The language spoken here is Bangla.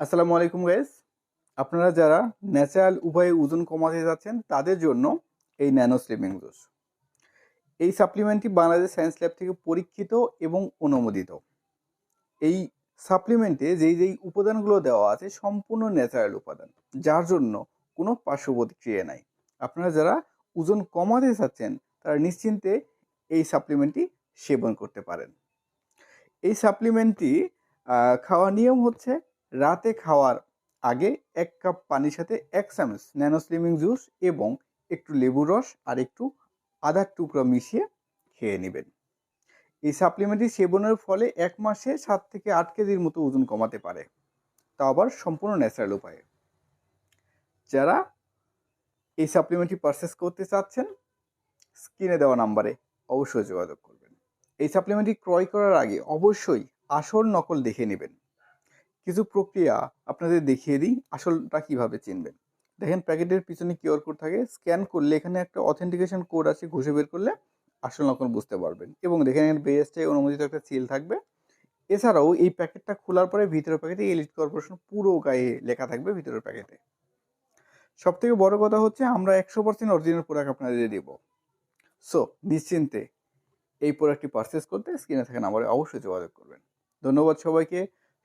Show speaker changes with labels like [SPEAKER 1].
[SPEAKER 1] আসসালামু আলাইকুম গাইস আপনারা যারা ন্যাচারাল উপায়ে ওজন কমাতে যাচ্ছেন, তাদের জন্য এই ন্যানো স্লিমিং জুস এই সাপ্লিমেন্টটি বাংলাদেশ সায়েন্স ল্যাব থেকে পরীক্ষিত এবং অনুমোদিত। এই সাপ্লিমেন্টে যেই যেই উপাদানগুলো দেওয়া আছে, সম্পূর্ণ ন্যাচারাল উপাদান, যার জন্য কোনো পার্শ্ব নাই। আপনারা যারা ওজন কমাতে চাচ্ছেন তারা নিশ্চিন্তে এই সাপ্লিমেন্টটি সেবন করতে পারেন। এই সাপ্লিমেন্টটি খাওয়ার নিয়ম হচ্ছে রাতে খাওয়ার আগে এক কাপ পানির সাথে এক চামচ ন্যানো স্লিমিং জুস এবং একটু লেবুর রস আর একটু আদার টুকরো মিশিয়ে খেয়ে নেবেন। এই সাপ্লিমেন্টটি সেবনের ফলে এক মাসে সাত থেকে আট কেজির মতো ওজন কমাতে পারে। তা আবার সম্পূর্ণ ন্যাচারাল উপায়ে। যারা এই সাপ্লিমেন্টটি পারচেস করতে চাচ্ছেন স্ক্রিনে দেওয়া নাম্বারে অবশ্যই যোগাযোগ করবেন। এই সাপ্লিমেন্টটি ক্রয় করার আগে অবশ্যই আসল নকল দেখে নেবেন। কিছু প্রক্রিয়া আপনাদের দেখিয়ে দিই, আসলটা কীভাবে চিনবেন। দেখেন, প্যাকেটের পিছনে কিউআর কোড থাকে। স্ক্যান করলে এখানে একটা অথেন্টিকেশন কোড আছে, ঘুষে বের করলে আসল নকল বুঝতে পারবেন। এবং দেখেন এখানে বেস্টে অনুমোদিত একটা সিল থাকবে। এছাড়াও এই প্যাকেটটা খোলার পরে ভিতরের প্যাকেটে এলিট কর্পোরেশন পুরো গায়ে লেখা থাকবে ভিতরের প্যাকেটে সব থেকে বড় কথা হচ্ছে, আমরা একশো পার্সেন্ট অরিজিনাল প্রোডাক্ট আপনাদের দেবো। সো নিশ্চিন্তে এই প্রোডাক্টটি পারচেস করতে স্ক্রিনে থাকা নাম্বারে অবশ্যই যোগাযোগ করবেন। ধন্যবাদ সবাইকে।